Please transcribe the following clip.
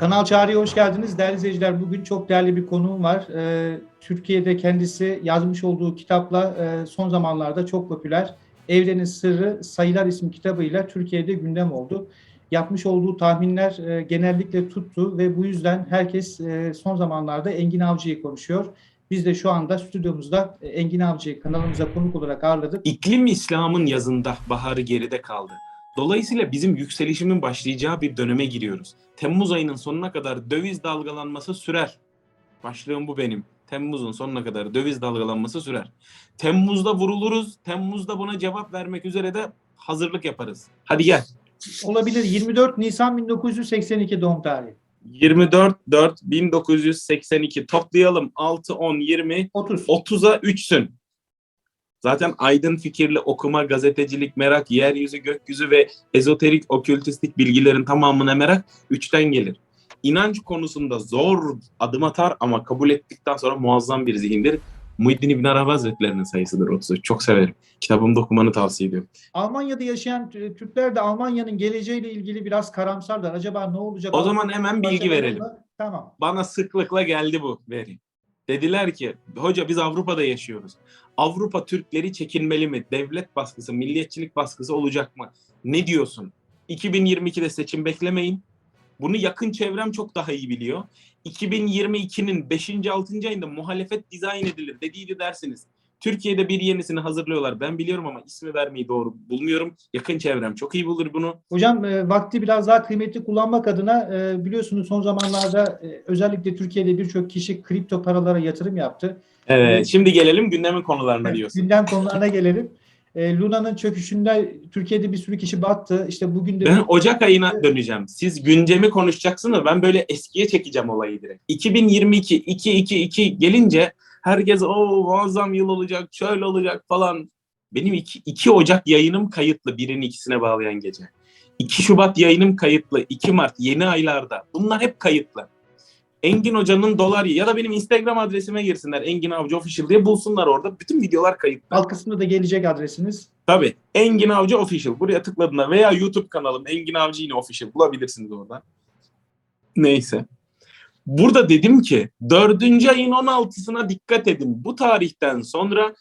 Kanal Çağrı'ya hoş geldiniz. Değerli izleyiciler bugün çok değerli bir konuğum var. Ee, Türkiye'de kendisi yazmış olduğu kitapla e, son zamanlarda çok popüler. Evrenin Sırrı Sayılar isimli kitabıyla Türkiye'de gündem oldu. Yapmış olduğu tahminler e, genellikle tuttu ve bu yüzden herkes e, son zamanlarda Engin Avcı'yı konuşuyor. Biz de şu anda stüdyomuzda e, Engin Avcı'yı kanalımıza konuk olarak ağırladık. İklim İslam'ın yazında baharı geride kaldı. Dolayısıyla bizim yükselişimin başlayacağı bir döneme giriyoruz. Temmuz ayının sonuna kadar döviz dalgalanması sürer. Başlığım bu benim. Temmuz'un sonuna kadar döviz dalgalanması sürer. Temmuz'da vuruluruz. Temmuz'da buna cevap vermek üzere de hazırlık yaparız. Hadi gel. Olabilir 24 Nisan 1982 doğum tarihi. 24 4 1982 toplayalım 6 10 20 30. 30'a 3'sün. Zaten aydın fikirli okuma, gazetecilik, merak, yeryüzü, gökyüzü ve ezoterik, okültistik bilgilerin tamamına merak 3'ten gelir. İnanç konusunda zor adım atar ama kabul ettikten sonra muazzam bir zihindir. Muhyiddin İbn Arabi Hazretleri'nin sayısıdır 33. Çok severim. Kitabımda okumanı tavsiye ediyorum. Almanya'da yaşayan Türkler de Almanya'nın geleceğiyle ilgili biraz karamsarlar. Acaba ne olacak? O zaman hemen bilgi verelim. Tamam. Bana sıklıkla geldi bu veri. Dediler ki hoca biz Avrupa'da yaşıyoruz. Avrupa Türkleri çekinmeli mi? Devlet baskısı, milliyetçilik baskısı olacak mı? Ne diyorsun? 2022'de seçim beklemeyin. Bunu yakın çevrem çok daha iyi biliyor. 2022'nin 5. 6. ayında muhalefet dizayn edilir dediydi dersiniz. Türkiye'de bir yenisini hazırlıyorlar. Ben biliyorum ama ismi vermeyi doğru bulmuyorum. Yakın çevrem çok iyi bulur bunu. Hocam e, vakti biraz daha kıymetli kullanmak adına e, biliyorsunuz son zamanlarda e, özellikle Türkiye'de birçok kişi kripto paralara yatırım yaptı. Evet, şimdi gelelim gündemin konularına diyorsun. Gündem konularına gelelim. E, Luna'nın çöküşünde Türkiye'de bir sürü kişi battı. İşte bugün de Ben Ocak ayına döneceğim. Siz güncemi konuşacaksınız ben böyle eskiye çekeceğim olayı direkt. 2022 2 2 2 gelince herkes o muazzam yıl olacak, şöyle olacak falan. Benim 2, 2 Ocak yayınım kayıtlı birini ikisine bağlayan gece. 2 Şubat yayınım kayıtlı. 2 Mart yeni aylarda. Bunlar hep kayıtlı. Engin Hoca'nın dolar ya da benim Instagram adresime girsinler. Engin Avcı Official diye bulsunlar orada. Bütün videolar kayıtlı. alt kısmında da gelecek adresiniz. Tabii. Engin Avcı Official. Buraya tıkladığında veya YouTube kanalım Engin Avcı yine Official. Bulabilirsiniz orada. Neyse. Burada dedim ki dördüncü ayın 16'sına dikkat edin. Bu tarihten sonra